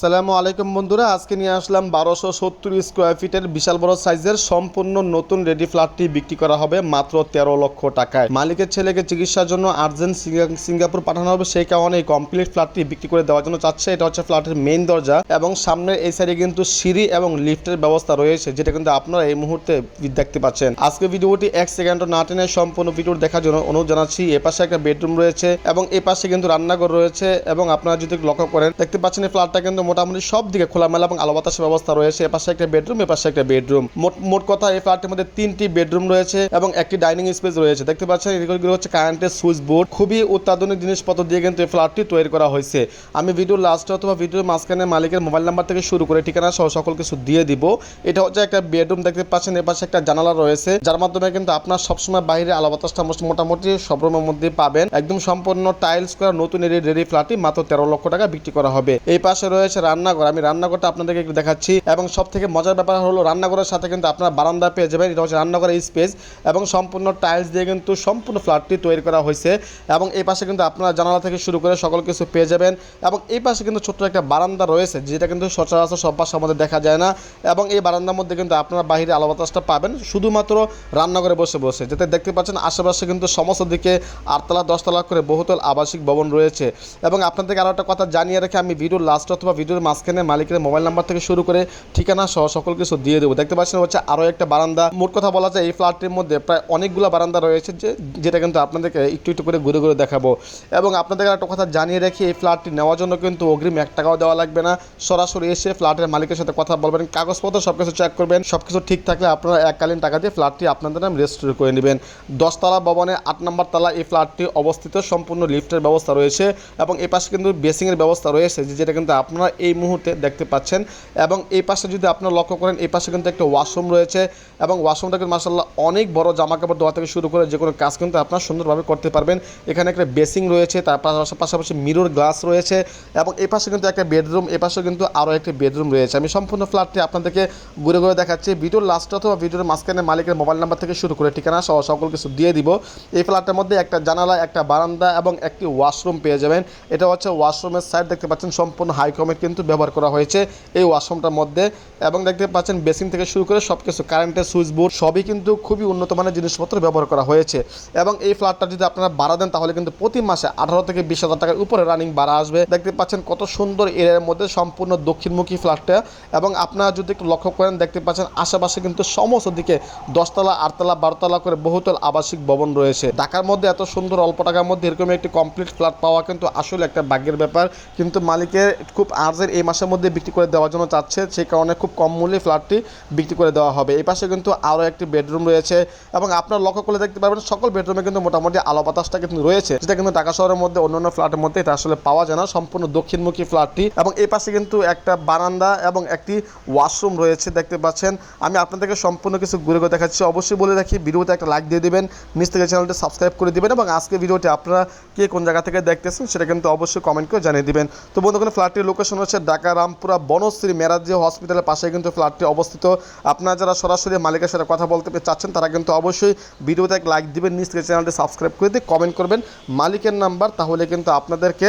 সালামু আলাইকুম বন্ধুরা, আজকে নিয়ে আসলাম বারোশো সত্তর স্কোয়ার ফিটের বিশাল বড় সাইজের সম্পূর্ণ নতুন রেডি ফ্ল্যাটটি বিক্রি করা হবে মাত্র তেরো লক্ষ টাকায়। মালিকের ছেলেকে চিকিৎসার জন্য আর্জেন্ট সিঙ্গা- সিঙ্গাপুর পাঠানো হবে, সেই কারণে এই কমপ্লিট ফ্ল্যাটটি বিক্রি করে দেওয়ার জন্য চাচ্ছে। এটা হচ্ছে ফ্ল্যাটের মেইন দরজা এবং সামনের এই সাইডে কিন্তু সিঁড়ি এবং লিফটের ব্যবস্থা রয়েছে, যেটা কিন্তু আপনারা এই মুহূর্তে দেখতে পাচ্ছেন। আজকে ভিডিওটি এক সেকেন্ড না টেনে সম্পূর্ণ ভিডিও দেখার জন্য অনুরোধ জানাচ্ছি, এ পাশে একটা বেডরুম রয়েছে এবং এ পাশে কিন্তু রান্নাঘর রয়েছে এবং আপনারা যদি লক্ষ্য করেন, দেখতে পাচ্ছেন এই ফ্ল্যাটটা কিন্তু মোটামুটি সব দিকে খোলামেলা এবং আলো বাতাসের ব্যবস্থা রয়েছে। এপাশে একটা বেডরুম, এপাশে একটা বেডরুম। মোট মোট কথা এই ফ্ল্যাটের মধ্যে তিনটি বেডরুম রয়েছে এবং একটি ডাইনিং স্পেস রয়েছে। দেখতে পাচ্ছেন, এগুলো হচ্ছে কারেন্টের সুইচ বোর্ড। খুবই অত্যাধুনিক জিনিসপত্র দিয়ে কিন্তু এই ফ্ল্যাটটি তৈরি করা হয়েছে। আমি ভিডিও লাস্টে অথবা ভিডিওর মাঝখানে মালিকের মোবাইল নাম্বার থেকে শুরু করে ঠিকানা সহ সকল কিছু দিয়ে দিব। এটা হচ্ছে একটা বেডরুম, দেখতে পাচ্ছেন, এপাশে একটা জানালা রয়েছে। যার মাধ্যমে কিন্তু আপনার সবসময় বাইরে আলো বাতাসটা মোটামুটি সব রুমের মধ্যে পাবেন। একদম সম্পূর্ণ টাইলস করা নতুন রেডি ফ্ল্যাটটি মাত্র তেরো লক্ষ টাকা বিক্রি করা হবে। এই পাশে রয়েছে রান্নাঘর। আমি রান্নাঘরটা আপনাদেরকে একটু দেখাচ্ছি। এবং সব থেকে মজার ব্যাপার হলো, রান্নাঘরের সাথে কিন্তু আপনারা বারান্দা পেয়ে যাবেন। এটা হচ্ছে রান্নাঘরের স্পেস এবং সম্পূর্ণ টাইলস দিয়ে কিন্তু সম্পূর্ণ ফ্ল্যাটটি তৈরি করা হয়েছে। এবং এই পাশে কিন্তু আপনারা জানালা থেকে শুরু করে সকল কিছু পেয়ে যাবেন। এবং এই পাশে কিন্তু ছোট্ট একটা বারান্দা রয়েছে, যেটা কিন্তু সচরাচর সব বাসার মধ্যে দেখা যায় না। এবং এই বারান্দার মধ্যে কিন্তু আপনারা বাইরে আলো বাতাসটা পাবেন। শুধুমাত্র রান্নাঘরে বসে বসে। যেটা দেখতে পাচ্ছেন, আশেপাশে কিন্তু সমস্ত দিকে আটতলা, দশতলা করে বহুতল আবাসিক ভবন রয়েছে। এবং আপনাদেরকে আরও একটা কথা জানিয়ে রেখে, আমি ভিডিওর লাস্ট অথবা ভিডিওর মাঝখানে মালিকের মোবাইল নাম্বার থেকে শুরু করে ঠিকানা সহ সকল কিছু দিয়ে দেবো। দেখতে পাচ্ছেন হচ্ছে আরও একটা বারান্দা। মোট কথা বলা যায়, এই ফ্ল্যাটটির মধ্যে প্রায় অনেকগুলো বারান্দা রয়েছে যে, যেটা কিন্তু আপনাদেরকে একটু একটু করে ঘুরে ঘুরে দেখাবো। এবং আপনাদেরকে একটা কথা জানিয়ে রাখি, এই ফ্ল্যাটটি নেওয়ার জন্য কিন্তু অগ্রিম এক টাকাও দেওয়া লাগবে না। সরাসরি এসে ফ্ল্যাটের মালিকের সাথে কথা বলবেন, কাগজপত্র সব কিছু চেক করবেন সব কিছু ঠিক থাকলে আপনারা এককালীন টাকা দিয়ে ফ্ল্যাটটি আপনাদের নাম রেজিস্টার করে নেবেন। দশতলা ভবনে আট নম্বর তলা এই ফ্ল্যাটটি অবস্থিত, সম্পূর্ণ লিফটের ব্যবস্থা রয়েছে এবং এই পাশে কিন্তু বেসিংয়ের ব্যবস্থা রয়েছে যেটা কিন্তু আপনারা এই মুহূর্তে দেখতে পাচ্ছেন। এবং এই পাশে যদি আপনারা লক্ষ্য করেন, এই পাশে কিন্তু একটা ওয়াশরুম রয়েছে এবং ওয়াশরুমটা কিন্তু মাসাল্লাহ অনেক বড় জামা কাপড় ধোয়া থেকে শুরু করে যে কোনো কাজ কিন্তু আপনারা সুন্দরভাবে করতে পারবেন। এখানে একটা বেসিং রয়েছে, তার পাশা- পাশাপাশি মিরর গ্লাস রয়েছে এবং এই পাশে কিন্তু একটা বেডরুম, এই পাশে কিন্তু আরও একটি বেডরুম রয়েছে। আমি সম্পূর্ণ ফ্ল্যাটটি আপনাদেরকে ঘুরে ঘুরে দেখাচ্ছি। ভিডিওর লাস্ট অথবা ভিডিওর মাঝখানে মালিকের মোবাইল নাম্বার থেকে শুরু করে ঠিকানা সহ সকল কিছু দিয়ে দিব। এই ফ্ল্যাটের মধ্যে একটা জানালা, একটা বারান্দা এবং একটি ওয়াশরুম পেয়ে যাবেন। এটা হচ্ছে ওয়াশরুমের সাইড দেখতে পাচ্ছেন, সম্পূর্ণ হাইকমেট কিন্তু ব্যবহার করা হয়েছে এই ওয়াশরুমটার মধ্যে। এবং দেখতে পাচ্ছেন, বেসিন থেকে শুরু করে সব কিছু কারেন্টের সুইচ বোর্ড, সবই কিন্তু খুবই উন্নত মানের জিনিসপত্র ব্যবহার করা হয়েছে। এবং এই ফ্ল্যাটটা যদি আপনারা ভাড়া দেন, তাহলে কিন্তু প্রতি মাসে আঠারো থেকে বিশ হাজার টাকার উপরে রানিং ভাড়া আসবে। দেখতে পাচ্ছেন, কত সুন্দর এরিয়ার মধ্যে সম্পূর্ণ দক্ষিণমুখী ফ্ল্যাটটা। এবং আপনারা যদি একটু লক্ষ্য করেন, দেখতে পাচ্ছেন, আশেপাশে কিন্তু সমস্ত দিকে দশতলা, আটতলা, বারোতলা করে বহুতল আবাসিক ভবন রয়েছে। ঢাকার মধ্যে এত সুন্দর অল্প টাকার মধ্যে এরকম একটি কমপ্লিট ফ্ল্যাট পাওয়া কিন্তু আসলে একটা ভাগ্যের ব্যাপার। কিন্তু মালিকের খুব আর্জের এই মাসের মধ্যে বিক্রি করে দেওয়ার জন্য চাচ্ছে সেই কারণে খুব কম মূল্যে ফ্ল্যাটটি বিক্রি করে দেওয়া হবে। এই পাশে কিন্তু আরও একটি বেডরুম রয়েছে এবং আপনার লক্ষ্য করলে দেখতে পারবেন সকল বেডরুমে কিন্তু মোটামুটি আলো বাতাসটা কিন্তু রয়েছে, যেটা কিন্তু ঢাকা শহরের মধ্যে অন্যান্য ফ্ল্যাটের মধ্যে এটা আসলে পাওয়া যায় না। সম্পূর্ণ দক্ষিণমুখী ফ্ল্যাটটি এবং এই পাশে কিন্তু একটা বারান্দা এবং একটি ওয়াশরুম রয়েছে, দেখতে পাচ্ছেন। আমি আপনাদেরকে সম্পূর্ণ কিছু ঘুরে ঘুরে দেখাচ্ছি। অবশ্যই বলে রাখি, ভিডিওতে একটা লাইক দিয়ে দিবেন নিচ থেকে চ্যানেলটি সাবস্ক্রাইব করে দিবেন এবং আজকে ভিডিওটি আপনারা কে কোন জায়গা থেকে দেখতেছেন সেটা কিন্তু অবশ্যই কমেন্ট করে জানিয়ে দিবেন। তো বন্ধুগণ, ফ্ল্যাটটির লোকেশন হচ্ছে ঢাকা, রামপুরা, বনশ্রী, মেরাজি হসপিটালের পাশে কিন্তু ফ্ল্যাটটি অবস্থিত। আপনারা যারা সরাসরি মালিকের সাথে কথা বলতে চাচ্ছেন, তারা কিন্তু অবশ্যই ভিডিওতে এক লাইক দিবেন নিচ থেকে চ্যানেলটি সাবস্ক্রাইব করে দিয়ে কমেন্ট করবেন। মালিকের নাম্বার তাহলে কিন্তু আপনাদেরকে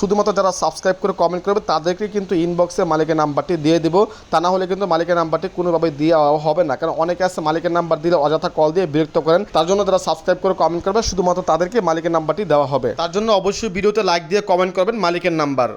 শুধুমাত্র যারা সাবস্ক্রাইব করে কমেন্ট করবে, তাদেরকে কিন্তু ইনবক্সে মালিকের নাম্বারটি দিয়ে দিব। তা না হলে কিন্তু মালিকের নাম্বারটি কোনোভাবে দেওয়া হবে না। কারণ অনেকে আছে মালিকের নাম্বার দিলে অযথা কল দিয়ে বিরক্ত করেন। তার জন্য যারা সাবস্ক্রাইব করে কমেন্ট করবে, শুধুমাত্র তাদেরকে মালিকের নাম্বারটি দেওয়া হবে। তার জন্য অবশ্যই ভিডিওতে লাইক দিয়ে কমেন্ট করবেন মালিকের নাম্বার